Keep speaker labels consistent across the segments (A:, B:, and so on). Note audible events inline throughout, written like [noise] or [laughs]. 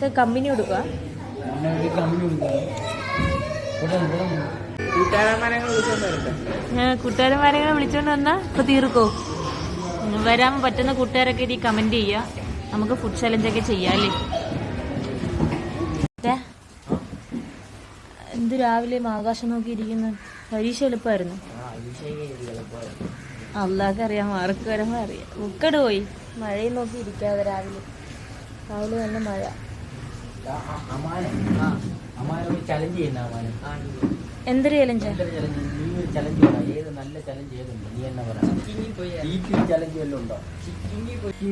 A: അവർക്ക് കമ്പനി കൊടുക്കുക
B: കൂട്ടുകാരൻ
A: കൂട്ടുകാരന്മാരെ വിളിച്ചോണ്ട് വന്നാ ഇപ്പൊ തീർക്കോ വരാൻ പറ്റുന്ന കൂട്ടുകാരൊക്കെ ഇനി കമന്റ് ചെയ്യുക നമുക്ക് ഫുഡ് ചലഞ്ച് ഒക്കെ ചെയ്യാല്ലേ എന്ത് രാവിലെ ആകാശം നോക്കിയിരിക്കുന്ന പരീക്ഷ എളുപ്പായിരുന്നു അള്ളാഹ് അറിയാം മാർക്ക് വരുമ്പോൾ അറിയാം ഉക്കട് പോയി മഴയും നോക്കി ഇരിക്കാതെ രാവിലെ രാവിലെ നല്ല മഴ
C: ചലഞ്ച് ചെയ്യുന്ന അമാനം
A: എന്തൊരു ചലഞ്ച് ഒരു
C: ചലഞ്ച് ഏത് നല്ല ചലഞ്ച്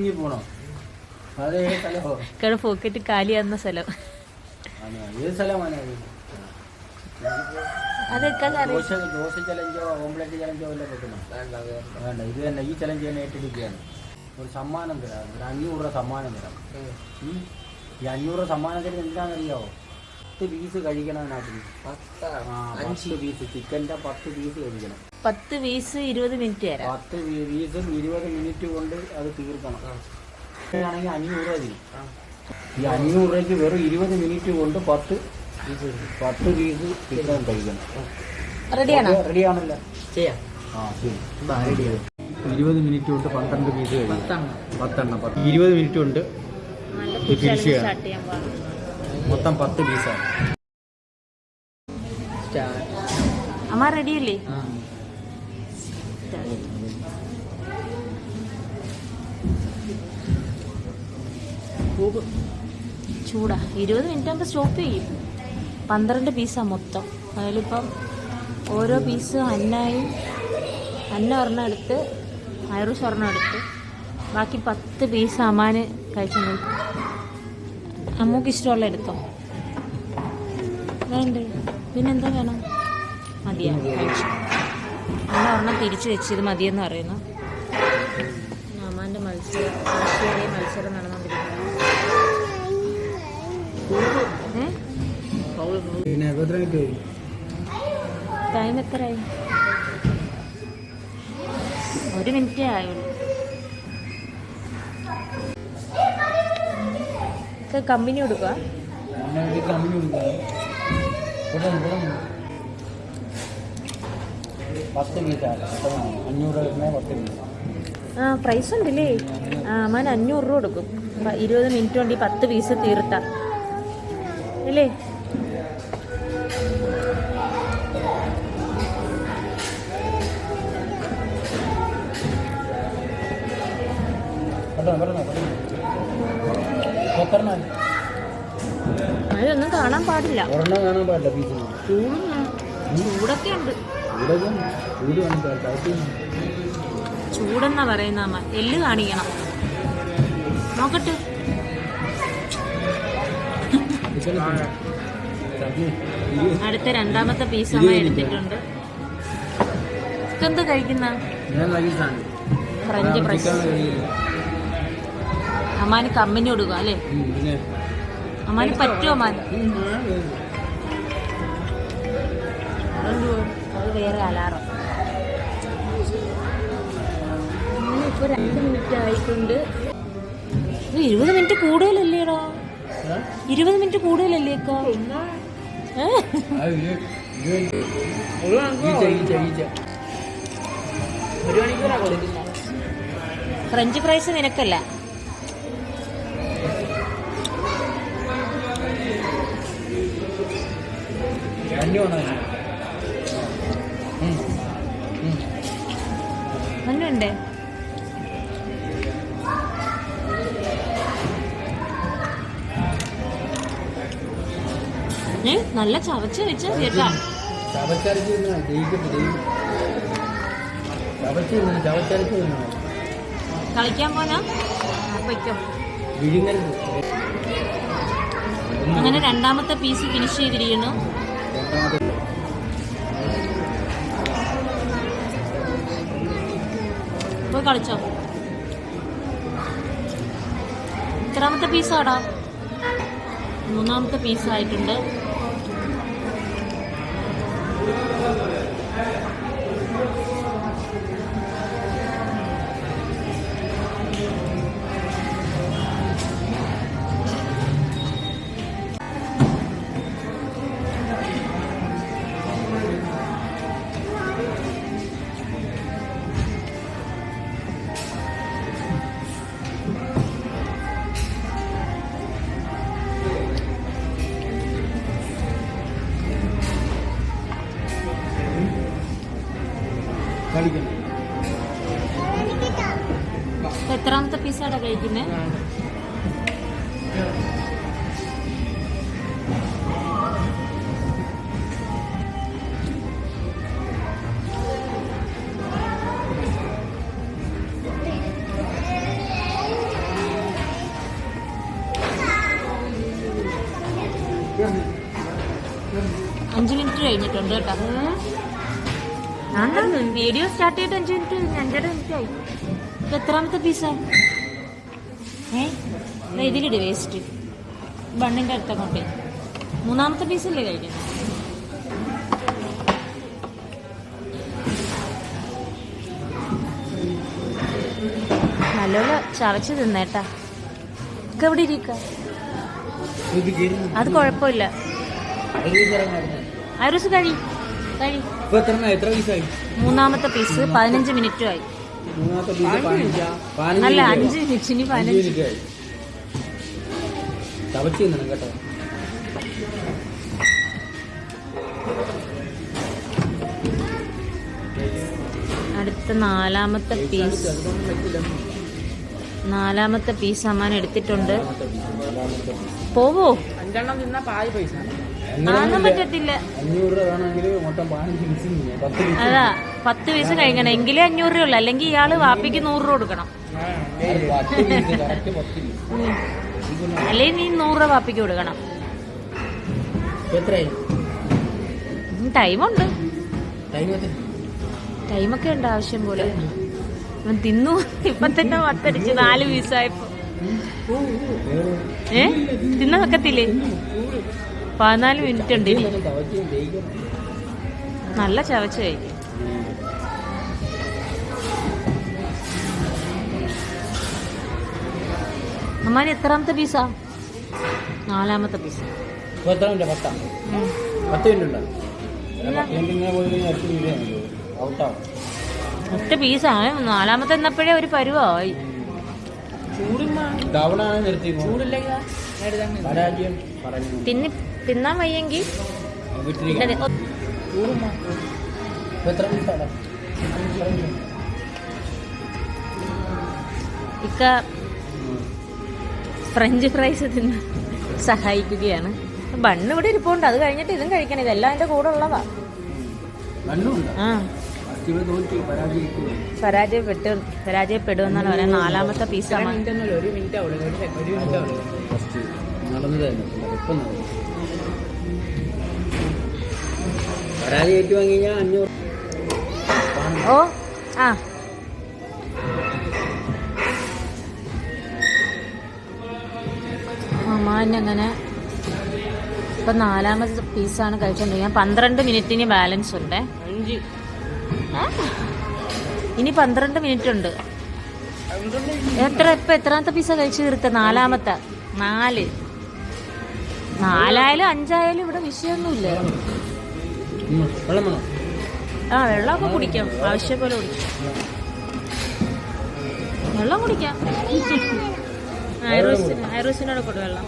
C: നീ പറ ചലഞ്ച്
A: അതേ സ്ഥലം ഓംലെറ്റ് ഇത്
C: ഈ ചലഞ്ച് തന്നെ ഏറ്റെടുക്കുകയാണ് ഒരു സമ്മാനം തരാം ഒരു അഞ്ഞൂറ് രൂപ സമ്മാനം തരാം ഈ അഞ്ഞൂറ് സമ്മാനത്തിന് എന്താണെന്നറിയോ പത്ത് പീസ് കഴിക്കണം ചിക്കൻ്റെ പത്ത് പീസ് കഴിക്കണം
A: പത്ത് പീസ് ഇരുപത് മിനിറ്റ് തരാം
C: പത്ത് പീസും ഇരുപത് മിനിറ്റ് കൊണ്ട് അത് തീർക്കണം ആണെങ്കിൽ അഞ്ഞൂറ് മതി ഈ അഞ്ഞൂറ് രൂപയ്ക്ക് വെറും ഇരുപത് മിനിറ്റ് കൊണ്ട് പത്ത് പീസ് പത്ത് പീസ് ചിക്കൻ കഴിക്കണം റെഡിയാണോ റെഡിയാണല്ലോ ഇരുപത് മിനിറ്റ് കൊണ്ട് പന്ത്രണ്ട് പീസ് കഴിക്കണം പത്തെണ്ണം ഇരുപത് മിനിറ്റ് കൊണ്ട് മൊത്തം പത്ത് പീസാണ്
A: അമ്മ റെഡിയല്ലേ ചൂടാ ഇരുപത് മിനിറ്റ് ആകുമ്പോ സ്റ്റോപ്പ് ചെയ്യും പന്ത്രണ്ട് പീസാ മൊത്തം അതിലിപ്പം ഓരോ പീസും അന്നായി അന്ന ഒരെണ്ണം എടുത്ത് ആയുർ സ്വർണ്ണം എടുത്ത് ബാക്കി പത്ത് പീസ് അമ്മാന് കഴിച്ചു അമ്മക്ക് ഇഷ്ടമുള്ള എടുത്തോ വേണ്ട പിന്നെന്താ വേണം മതിയാ അമ്മ ഒരെണ്ണം തിരിച്ചു വെച്ചത് മതിയെന്ന് പറയുന്നു അമ്മാൻ്റെ മത്സ്യം റഷ്യയിലെ മത്സരം
C: നടന്നുകൊണ്ടിരിക്കുന്നത്
A: ടൈം എത്രയായി ഒരു മിനിറ്റേ ആയുള്ളൂ കമ്പനി കൊടുക്കുക ആ പ്രൈസ് ഉണ്ടല്ലേ ആ മാൻ അഞ്ഞൂറ് രൂപ കൊടുക്കും ഇരുപത് മിനിറ്റ് കൊണ്ട് ഈ പത്ത് പീസ് തീർത്ത അല്ലേ പറഞ്ഞോ അപ്പുറം മഴയൊന്നും കാണാൻ പാടില്ല
C: ഒരെണ്ണം കാണാൻ പാടില്ല പീസ്
A: ചൂടൊക്കെ ഉണ്ട് ചൂടെന്നാ പറയുന്ന അമ്മ എല്ല് കാണിക്കണം നോക്കട്ടെ അടുത്ത രണ്ടാമത്തെ പീസ് അമ്മ എടുത്തിട്ടുണ്ട് എന്ത് കഴിക്കുന്ന ഫ്രഞ്ച് ഫ്രൈസ് അമ്മാന് കമ്പനി കൊടുക്കുക അല്ലേ അമ്മാന് പറ്റുമോ അമ്മാന് വേറെ അലാറം ഇരുപത് മിനിറ്റ് കൂടുതലല്ലേടോ ഇരുപത് മിനിറ്റ് കൂടുതലല്ലേക്കോ ഫ്രഞ്ച് ഫ്രൈസ് നിനക്കല്ല മഞ്ഞുണ്ടേ ഏ നല്ല ചവച്ച് വെച്ച കളിക്കാൻ പോനാ അങ്ങനെ രണ്ടാമത്തെ പീസ് ഫിനിഷ് ചെയ്തിരിക്കുന്നു പോയി കളിച്ചോ എത്രാമത്തെ പീസാടാ മൂന്നാമത്തെ പീസായിട്ടുണ്ട് balik nah, ini tapi ini trennya kan hmm? Video start ചെയ്തിട്ട് അഞ്ച് മിനിറ്റ് അഞ്ചര മിനിറ്റ് ആയി എത്രാമത്തെ ഏ ഇതിലിട് വേസ്റ്റ് ബണ്ണിന്റെ അടുത്ത കൊണ്ടേ മൂന്നാമത്തെ പീസല്ലേ കഴിക്കുന്നത് നല്ലോണം ചവച്ച് തിന്നേട്ടാ ഒക്കെ എവിടെ ഇരിക്ക അത് കുഴപ്പമില്ല അരൂസ് കഴി കഴി
C: മൂന്നാമത്തെ
A: പീസ് പതിനഞ്ച് മിനിറ്റ് ആയി അല്ല അഞ്ച് മിനിറ്റിന് പതിനഞ്ച് കേട്ടോ അടുത്ത നാലാമത്തെ പീസ് നാലാമത്തെ പീസ് അമ്മാൻ എടുത്തിട്ടുണ്ട് പോവോ
B: അഞ്ചെണ്ണം തിന്നാ പാതി പൈസ
A: അതാ പത്ത് പൈസ കഴിക്കണം എങ്കിലേ അഞ്ഞൂറ് രൂപ ഉള്ളു അല്ലെങ്കിൽ ഇയാള് വാപ്പിക്ക് നൂറ് രൂപ കൊടുക്കണം അല്ലെങ്കിൽ നീ നൂറ് രൂപ വാപ്പിക്ക് കൊടുക്കണം ടൈമുണ്ട് ടൈമൊക്കെ ഉണ്ട് ആവശ്യം പോലെ ഇവൻ തിന്നു ഇപ്പൊ തന്നെ പത്തടിച്ച് നാല് പീസായപ്പോ ഏ തിന്നാൻ വെക്കത്തില്ലേ പതിനാല് മിനിറ്റ് ഉണ്ട് നല്ല ചവച്ച് കഴിക്കും അമ്മാന് എത്രാമത്തെ പീസാ നാലാമത്തെ പീസ് ഒറ്റ പീസാ നാലാമത്തെ എന്നപ്പോഴേ ഒരു പരുവായി തിന്നി തിന്നാൻ വയ്യെങ്കിൽ ഇക്ക ഫ്രഞ്ച് ഫ്രൈസ് തിന്ന് സഹായിക്കുകയാണ് ബണ്ണ് ഇവിടെ ഇരിപ്പുണ്ട് അത് കഴിഞ്ഞിട്ട് ഇതും കഴിക്കണം ഇതെല്ലാം എൻ്റെ കൂടെ ഉള്ളതാ പരാജയപ്പെട്ടു പരാജയപ്പെടും എന്നാണ് പറയാൻ നാലാമത്തെ പീസാണ് ഒരു മിനിറ്റ്
C: പരാതി ഏറ്റുവാങ്ങി അഞ്ഞൂറ് ഓ ആ
A: അങ്ങനെ ഇപ്പൊ നാലാമത് പീസാണ് കഴിച്ചോണ്ടിരിക്കുന്നത് ഞാൻ പന്ത്രണ്ട് മിനിറ്റിന് ബാലൻസ് ഉണ്ട് ഇനി പന്ത്രണ്ട് മിനിറ്റ് ഉണ്ട് എത്ര ഇപ്പൊ എത്രാമത്തെ പീസ കഴിച്ചു തീർത്ത നാലാമത്തെ നാല് നാലായാലും അഞ്ചായാലും ഇവിടെ വിഷയമൊന്നുമില്ല ആ വെള്ളമൊക്കെ കുടിക്കാം ആവശ്യം പോലെ കുടിക്കാം വെള്ളം കുടിക്കാം ഐറോസിനോട് കൊടു വെള്ളം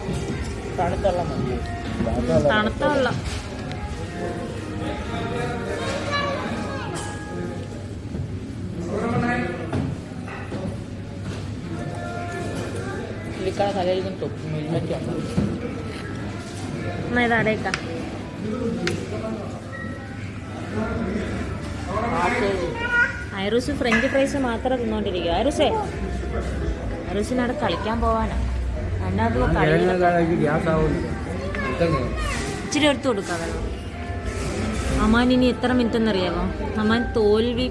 A: തണുത്ത വെള്ളം
B: തലയിൽ നിന്ന്
A: ഇതാടേക്കാം ഐറൂസ് ഫ്രഞ്ച് ഫ്രൈസ് മാത്രം തിന്നോണ്ടിരിക്കുക ഐറൂസേ ഐറൂസിനവിടെ കളിക്കാൻ പോവാനാണ് ഇച്ചിരി എടുത്തു കൊടുക്കാം വെള്ളം അമാൻ ഇനി എത്ര മിനിറ്റ് എന്നറിയാമോ അമാൻ തോൽവി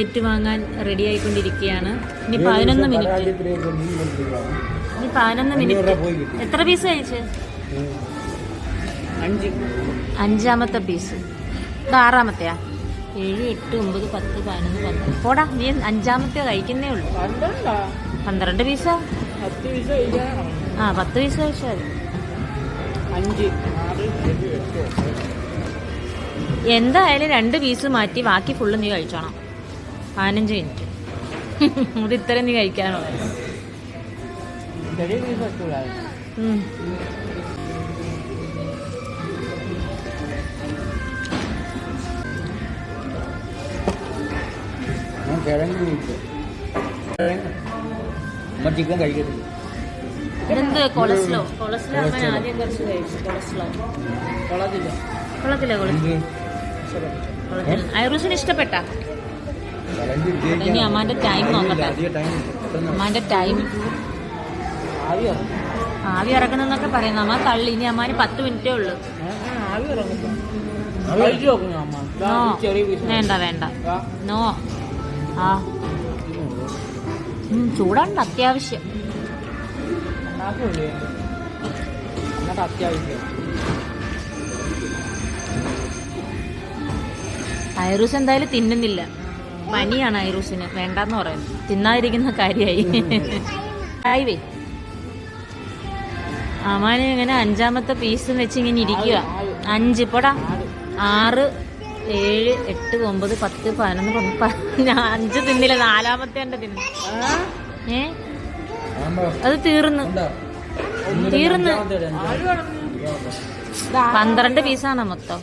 A: ഏറ്റുവാങ്ങാൻ റെഡി ആയിക്കൊണ്ടിരിക്കുകയാണ് ഇനി പതിനൊന്ന് മിനിറ്റ് ഇനി പതിനൊന്ന് മിനിറ്റ് എത്ര പീസ് കഴിച്ച് അഞ്ചാമത്തെ പീസ് ഇത് ആറാമത്തെയാ ഏഴ് എട്ട് ഒമ്പത് പത്ത് പതിനൊന്ന് പന്ത്രണ്ട് പോടാ നീ അഞ്ചാമത്തെ കഴിക്കുന്നേ ഉള്ളൂ പന്ത്രണ്ട് പീസ ആ പത്ത് പീസ കഴിച്ചാൽ എന്തായാലും രണ്ട് പീസ് മാറ്റി ബാക്കി ഫുള്ള് നീ കഴിച്ചോണം പതിനഞ്ച് മിനിറ്റ് ഇത് ഇത്രയും നീ കഴിക്കാനുള്ളൂ
C: കിഴങ്ങ് കിഴങ്ങ് നമ്മൾ ചിക്കൻ
A: അമ്മ ആദ്യം ഐറൂസിന് ഇഷ്ടപ്പെട്ട ഇനി അമ്മാന്റെ ടൈം നോക്കട്ടെ അമ്മാന്റെ ടൈം ആവി ഇറങ്ങുന്നൊക്കെ പറയുന്നു അമ്മ തള്ളി ഇനി അമ്മാന് പത്ത് മിനിറ്റേ ഉള്ളു വേണ്ട വേണ്ട നോ ആ ചൂടാണ്ട് അത്യാവശ്യം ഐറൂസ് എന്തായാലും തിന്നുന്നില്ല പനിയാണ് ഐറൂസിന് വേണ്ടെന്ന് പറയുന്നത് തിന്നാതിരിക്കുന്ന കാര്യമായി ആയിവേ അമാനി ഇങ്ങനെ അഞ്ചാമത്തെ പീസ് വെച്ച് ഇങ്ങനെ ഇരിക്കുക അഞ്ച് പോടാ ആറ് ഏഴ് എട്ട് ഒമ്പത് പത്ത് പതിനൊന്ന് അഞ്ച് തിന്നില്ല നാലാമത്തെ എന്റെ തിന്നു ഏ അത് തീർന്നു തീർന്നു പന്ത്രണ്ട് പീസാണോ മൊത്തം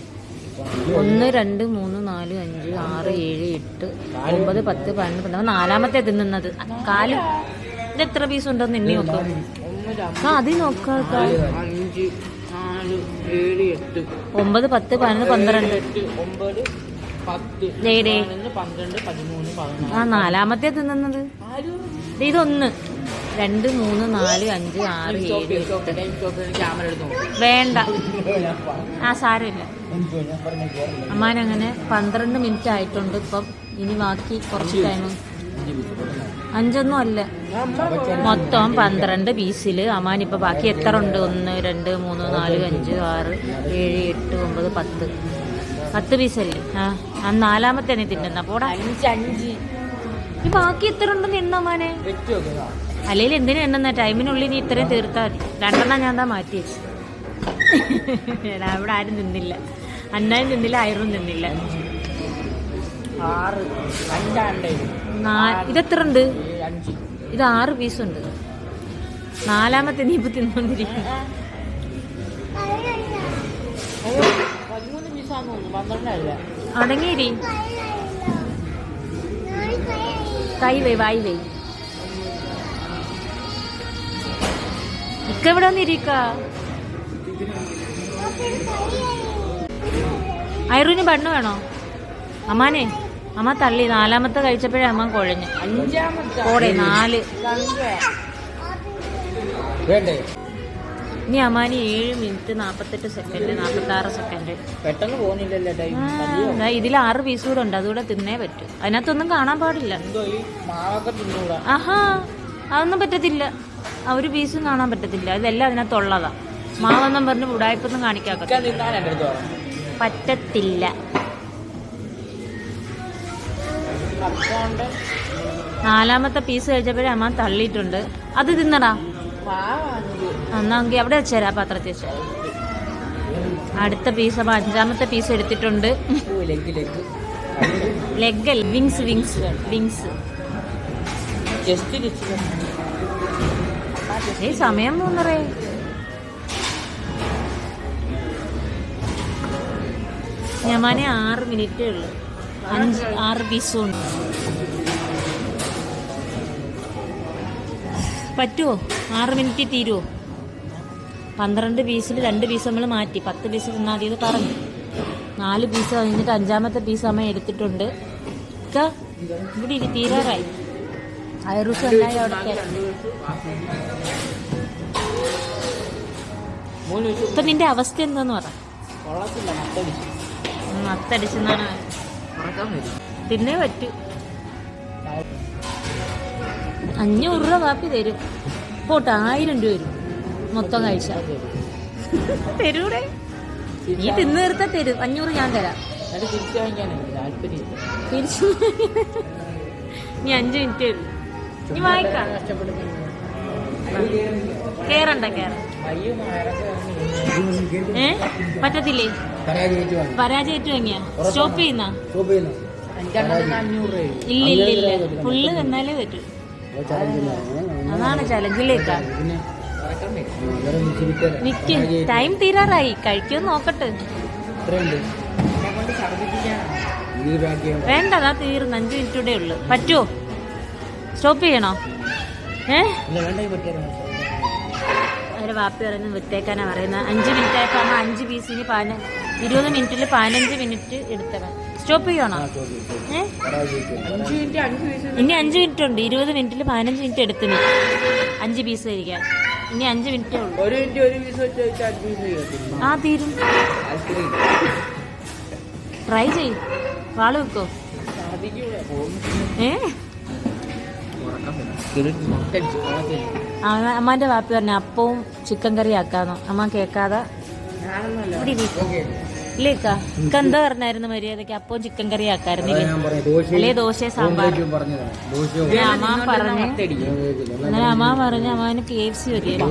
A: ഒന്ന് രണ്ട് മൂന്ന് നാല് അഞ്ച് ആറ് ഏഴ് എട്ട് ഒമ്പത് പത്ത് പതിനൊന്ന് പന്ത്രണ്ട് നാലാമത്തെ തിന്നുന്നത് കാല് ഇത് എത്ര പീസ് ഉണ്ടെന്ന് എണ്ണി നോക്കാം ആ അത് നോക്കാം ഒമ്പത് പത്ത് പതിനൊന്ന് പന്ത്രണ്ട് ഒമ്പത് ആ നാലാമത്തെ തിന്നുന്നത് ഇതൊന്ന് രണ്ട് മൂന്ന് നാല് അഞ്ച് ആറ് വേണ്ട [laughs] ആ സാരമില്ല അമ്മാനങ്ങനെ പന്ത്രണ്ട് മിനിറ്റ് ആയിട്ടുണ്ട് ഇപ്പം ഇനി ബാക്കി കുറച്ച് ടൈം അഞ്ചൊന്നും അല്ല മൊത്തം പന്ത്രണ്ട് പീസിൽ അമാൻ ബാക്കി എത്ര ഉണ്ട് ഒന്ന് രണ്ട് മൂന്ന് നാല് അഞ്ച് ആറ് ഏഴ് എട്ട് ഒമ്പത് പത്ത് പത്ത് പീസല്ലേ ആ ആ നാലാമത്തെ നീ തിന്നുന്ന പോടാ ഈ ബാക്കി എത്ര ഉണ്ടെന്ന് എണ്ണ അമ്മാനെ അല്ലെങ്കിൽ എന്തിനാ എണ്ണ ടൈമിനുള്ളിൽ നീ ഇത്രയും തീർത്താൽ രണ്ടെണ്ണം ഞാൻ എന്താ മാറ്റി വെച്ചു അവിടെ ആരും തിന്നില്ല അന്നായും തിന്നില്ല ആയിരവും തിന്നില്ല ആറ് അഞ്ചാണ്ടായിരുന്നു ഇതെത്ര ഉണ്ട് ഇത് ആറ് ഉണ്ട് നാലാമത്തെ നീപ്പ് തിന്നോണ്ടിരിക്കും അടങ്ങിയിരി കൈ വൈ വായി വൈ ഇക്ക ഇവിടെ വന്നിരിക്ക ഐറൂന് ബണ്ണ് വേണോ അമ്മാനെ അമ്മ തള്ളി നാലാമത്തെ കഴിച്ചപ്പോഴേ അമ്മ കൊഴഞ്ഞു അഞ്ചാമത്തെ നാല് ഇനി അമ്മാനി ഏഴ് മിനിറ്റ് നാപ്പത്തെട്ട് സെക്കൻഡ് നാപ്പത്തി ആറ് സെക്കൻഡ്
C: പെട്ടെന്ന് പോകുന്നില്ലല്ലോ
A: ഇതിൽ ആറ് പീസ് കൂടെ ഉണ്ട് അതുകൂടെ തിന്നേ പറ്റൂ അതിനകത്തൊന്നും കാണാൻ പാടില്ല ആഹാ അതൊന്നും പറ്റത്തില്ല ആ ഒരു പീസും കാണാൻ പറ്റത്തില്ല ഇതെല്ലാം അതിനകത്തുള്ളതാ മാവെന്നും പറഞ്ഞ് ഉടായ്പൊന്നും കാണിക്കാൻ പറ്റത്തില്ല നാലാമത്തെ പീസ് കഴിച്ചപ്പോഴേ അമ്മ തള്ളിയിട്ടുണ്ട് അത് തിന്നടാ എന്നാങ്കിൽ അവിടെ വെച്ചേരാ പാത്രത്തിൽ അടുത്ത പീസ് അപ്പൊ അഞ്ചാമത്തെ പീസ് എടുത്തിട്ടുണ്ട് ലെഗ് അല്ല വിങ്സ് വിങ്സ് വിങ്സ് ഏ സമയം മൂന്നറേ ഞമാനെ ആറ് മിനിറ്റേ ഉള്ളൂ അഞ്ച് ആറ് പീസും പറ്റുമോ ആറ് മിനിറ്റ് തീരുമോ പന്ത്രണ്ട് പീസിൽ രണ്ട് പീസ് നമ്മൾ മാറ്റി പത്ത് പീസ് തിന്നാൽ മതി പറഞ്ഞു നാല് പീസ് കഴിഞ്ഞിട്ട് അഞ്ചാമത്തെ പീസ് അമ്മ എടുത്തിട്ടുണ്ട് ഇവിടെ ഇരി തീരാറായി ഐറൂസ് ഉണ്ടായി അവിടെ ഇപ്പൊ നിന്റെ അവസ്ഥ എന്താന്ന് പറ നത്തടിച്ചെന്നാണ് മറക്കാൻ വരും തിന്നേ പറ്റൂ അഞ്ഞൂറ് രൂപ കാപ്പി തരും പോട്ടെ ആയിരം രൂപ വരും മൊത്തം കഴിച്ച തരൂടെ നീ തിന്ന് തീർത്ത തരും അഞ്ഞൂറ് ഞാൻ തരാം തിരിച്ചു നീ അഞ്ചു മിനിറ്റ് വരും നീ വായിക്കാം കേറണ്ട കേറ ഏ പറ്റത്തില്ലേ പരാജയറ്റ് സ്റ്റോപ്പ് ഇല്ല ഇല്ല ഇല്ല ഫുള്ള് തന്നാലേ പറ്റൂ അതാണ് ചലഞ്ചിലേക്കാ നിക്ക് ടൈം തീരാറായി കഴിക്കുമെന്ന് നോക്കട്ടെ വേണ്ട അതാ തീർന്ന് അഞ്ച് മിനിറ്റ് കൂടെ ഉള്ളു പറ്റുമോ സ്റ്റോപ്പ് ചെയ്യണോ ഏ അവരെ വാപ്പി പറയുന്നത് വിട്ടേക്കാനാ പറയുന്നത് അഞ്ച് മിനിറ്റ് ആയപ്പോ അഞ്ചു അഞ്ച് പീസിന് പാഞ്ഞ ഇരുപത് മിനിറ്റിൽ പതിനഞ്ച് മിനിറ്റ് എടുത്തവൻ സ്റ്റോപ്പ് ചെയ്യണോ ഇനി അഞ്ച് മിനിറ്റ് ഉണ്ട് ഇരുപത് മിനിറ്റിൽ പതിനഞ്ച് മിനിറ്റ് എടുത്തു അഞ്ച് പീസ് കഴിക്കാൻ ഇനി അഞ്ച് മിനിറ്റ് ആ തീരും ട്രൈ ചെയ്യും വാള് വെക്കോ അമ്മാന്റെ വാപ്പി പറഞ്ഞ അപ്പവും ചിക്കൻ കറി ആക്കാന്നോ അമ്മ കേക്കാതെ ഇല്ലേക്കാ ഇക്ക പറഞ്ഞായിരുന്നു മര്യാദക്ക് അപ്പം ചിക്കൻ കറി ആക്കായിരുന്നില്ലേ അല്ലേ ദോശ സാമ്പാർ അങ്ങനെ അമ്മ പറഞ്ഞു അങ്ങനെ അമ്മ പറഞ്ഞു അമ്മാവന് കെ എഫ് സി വരിക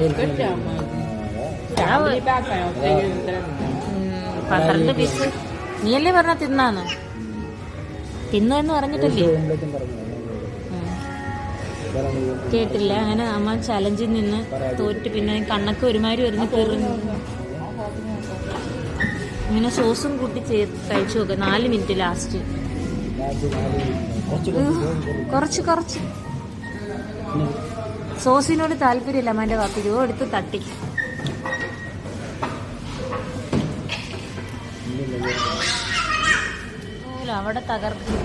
A: പന്ത്രണ്ട് പീസ് അല്ലേ പറഞ്ഞ തിന്നാന്ന് തിന്നു എന്ന് പറഞ്ഞിട്ടല്ലേ കേട്ടില്ല അങ്ങനെ അമ്മ ചലഞ്ചിൽ നിന്ന് തോറ്റ് പിന്നെ കണ്ണൊക്കെ ഒരുമാതിരി വരുന്നു കയറി ഇങ്ങനെ സോസും കൂട്ടി കഴിച്ചു നോക്കുക നാല് മിനിറ്റ് ലാസ്റ്റ് കുറച്ച് കുറച്ച് സോസിനോട് താല്പര്യമില്ല അമ്മേൻ്റെ വാക്ക് രൂപ എടുത്ത് തട്ടി അവിടെ തകർക്കും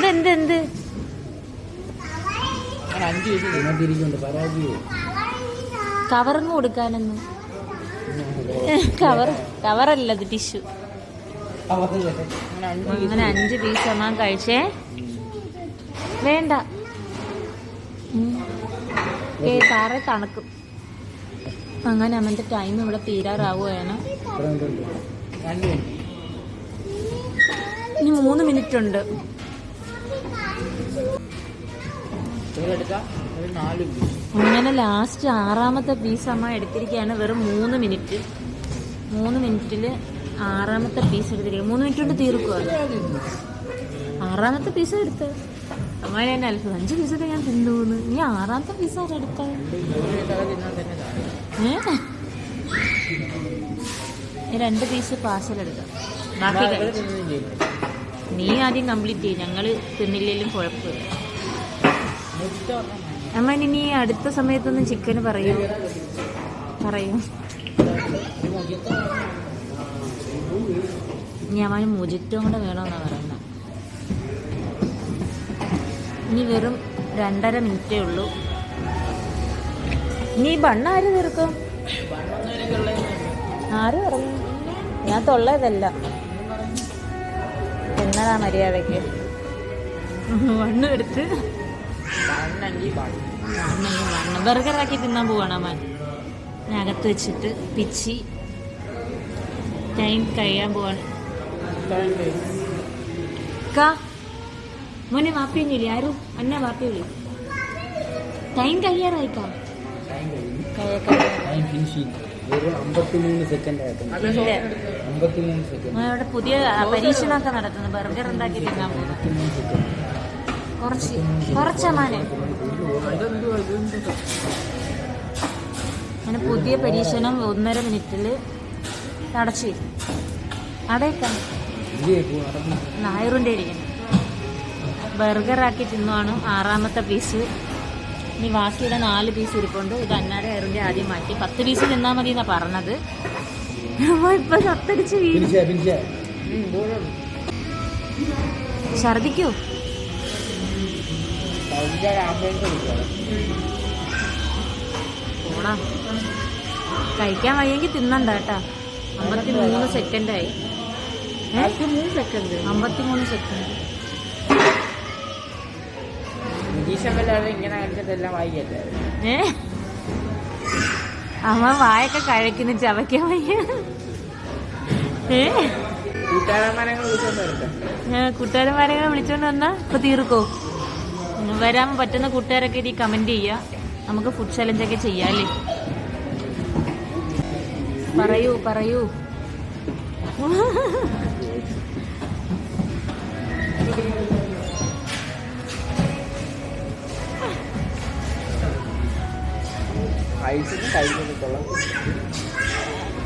A: എന്ത് എന്ത് എന്ത്
C: അഞ്ച് ചേച്ചി തിന്നിരിക്കുന്നുണ്ട് പരാജയം
A: കവറിങ് കൊടുക്കാനൊന്നും കവർ കവറല്ല അത് ടിഷ്യൂ അങ്ങനെ അഞ്ച് പീസ് അമ്മ കഴിച്ചേ വേണ്ട സാറ് തണുക്കും അങ്ങനെ അമ്മൻ്റെ ടൈം ഇവിടെ തീരാറാവുകയാണ് ഇനി മൂന്ന് മിനിറ്റ് ഉണ്ട് അങ്ങനെ ലാസ്റ്റ് ആറാമത്തെ പീസ് അമ്മ എടുത്തിരിക്കുകയാണ് വെറും മൂന്ന് മിനിറ്റ് മൂന്ന് മിനിറ്റില് ആറാമത്തെ പീസ് എടുത്തിരിക്കുക മൂന്ന് മിനിറ്റ് കൊണ്ട് തീർക്കുക ആറാമത്തെ പീസ് എടുത്ത് അമ്മ ഞാൻ അത്ഭുതം അഞ്ച് പീസൊക്കെ ഞാൻ തിന്നുപോകുന്നു ഇനി ആറാമത്തെ പീസ് ആരും എടുത്തത് രണ്ട് പീസ് പാർസൽ എടുക്കാം ബാക്കി നീ ആദ്യം കംപ്ലീറ്റ് ചെയ്യും ഞങ്ങള് തിന്നില്ലെങ്കിലും കുഴപ്പമില്ല അമ്മ ഇനി അടുത്ത സമയത്തൊന്നും ചിക്കൻ പറയൂ പറയൂ ഇനി അമ്മ മുജിറ്റോ കൂടെ വേണമെന്നാണ് പറയുന്നത് ഇനി വെറും രണ്ടര മിനിറ്റേ ഉള്ളൂ ഇനി ബണ്ണ ആര് തീർക്കും ആര് പറഞ്ഞു ഞാൻ തൊള്ളതല്ല എന്നതാ മര്യാദക്ക് മണ്ണ് എടുത്ത് ബർഗറാക്കി തിന്നാൻ പോവാണ് അവൻ അകത്ത് വെച്ചിട്ട് പിച്ചി ടൈം കഴിയാൻ പോവാണ് കാ മോനെ വാപ്പിയൊന്നുമില്ല ആരും അന്ന വാപ്പിയുള്ളൂ ടൈം കഴിയാറായിക്കാ പുതിയ പരീക്ഷണമൊക്കെ നടത്തുന്നു ബർഗർ ഉണ്ടാക്കി തിന്നാൻ പോകുന്നു കുറച്ച് കുറച്ചമാനെ അങ്ങനെ പുതിയ പരീക്ഷണം ഒന്നര മിനിറ്റില് അടച്ചു വരും ബർഗർ ആക്കി തിന്നുവാണ് ആറാമത്തെ പീസ് ഇനി ബാക്കിയുടെ നാല് പീസ് ഇരിപ്പുണ്ട് ഇത് അന്നാടെ അയറിൻ്റെ ആദ്യം മാറ്റി പത്ത് പീസ് തിന്നാ മതി എന്നാ പറഞ്ഞത് ഇപ്പൊ സത്തടിച്ച് വീഴും ഛർദിക്കൂ പോടാ കഴിക്കാൻ വയ്യെങ്കിൽ തിന്നണ്ട കേട്ടാ അമ്പത്തി മൂന്ന് സെക്കൻഡായി
B: മൂന്ന് സെക്കൻഡ്
A: അമ്പത്തി മൂന്ന് സെക്കൻഡ് ഇങ്ങനെ അമ്മ വായൊക്കെ കഴക്കുന്നു ചവയ്ക്കാൻ വയ്യ ഏ വിളിച്ചോണ്ട് വന്നാ ഇപ്പൊ തീർക്കോ വരാൻ പറ്റുന്ന കൂട്ടുകാരൊക്കെ ഇനി കമന്റ് ചെയ്യ നമുക്ക് ഫുഡ് ചലഞ്ച് ഒക്കെ ചെയ്യാല്ലേ പറയൂ പറയൂ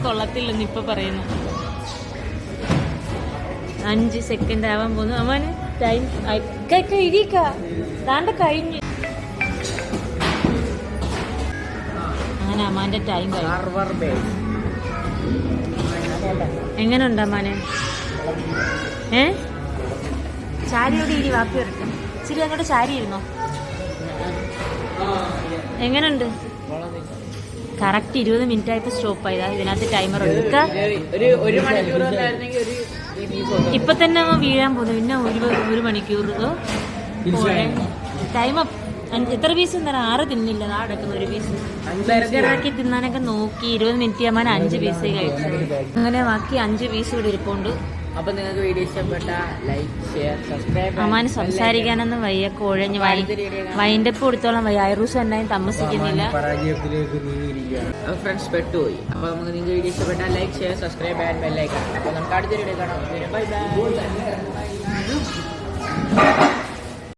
A: കൊള്ളത്തില്ലെന്ന് ഇപ്പൊ പറയുന്നു അഞ്ച് സെക്കൻഡ് ആവാൻ പോകുന്നു അമ്മ ടൈം ആയി ഇക്കൊക്കെ ഇരിക്ക താണ്ട കഴിഞ്ഞു അങ്ങനെ അമ്മാന്റെ ടൈം എങ്ങനെ ഉണ്ട് അമ്മാനെ ഏ ചാരിയോട് ഇരി വാപ്പി എടുക്കാം ഇച്ചിരി അങ്ങോട്ട് ചാരി ഇരുന്നോ എങ്ങനെയുണ്ട് കറക്റ്റ് ഇരുപത് മിനിറ്റ് ആയപ്പോ സ്റ്റോപ്പ് ആയതാ ഇതിനകത്ത് ടൈമർ എടുക്കുക ഇപ്പൊ തന്നെ അങ്ങ് വീഴാൻ പോകുന്നു പിന്നെ ഒരു ഒരു മണിക്കൂർ ടൈം എത്ര പീസ് തരാം ആറ് തിന്നില്ല ആ ഒരു പീസ് ബർഗറാക്കി തിന്നാനൊക്കെ നോക്കി ഇരുപത് മിനിറ്റ് ആകുമ്പോൾ അഞ്ച് പീസേ കഴിച്ചു അങ്ങനെ ബാക്കി അഞ്ച് പീസ് ഇവിടെ ഇരിപ്പുണ്ട്
C: അപ്പൊ നിങ്ങൾക്ക് വീഡിയോ ഇഷ്ടപ്പെട്ട ലൈക്ക് ഷെയർ സബ്സ്ക്രൈബ്
A: അമ്മാന് സംസാരിക്കാനൊന്നും വയ്യ കോഴഞ്ഞ് വൈൻഡ് അപ്പ് കൊടുത്തോളം വയ്യ ഐറൂസ് എന്നായും താമസിക്കുന്നില്ല പരാജയത്തിലേക്ക്
C: നീങ്ങിയിരിക്കുകയാണ് ഫ്രണ്ട്സ് പെട്ടുപോയി അപ്പൊ നമുക്ക് നിങ്ങൾക്ക് വീഡിയോ ഇഷ്ടപ്പെട്ട ലൈക്ക് ഷെയർ സബ്സ്ക്രൈബ് ആൻഡ് ബെല്ലൈക്കണം അപ്പൊ നമുക്ക് അടുത്ത വീഡിയോ കാണാം ബൈ ബൈ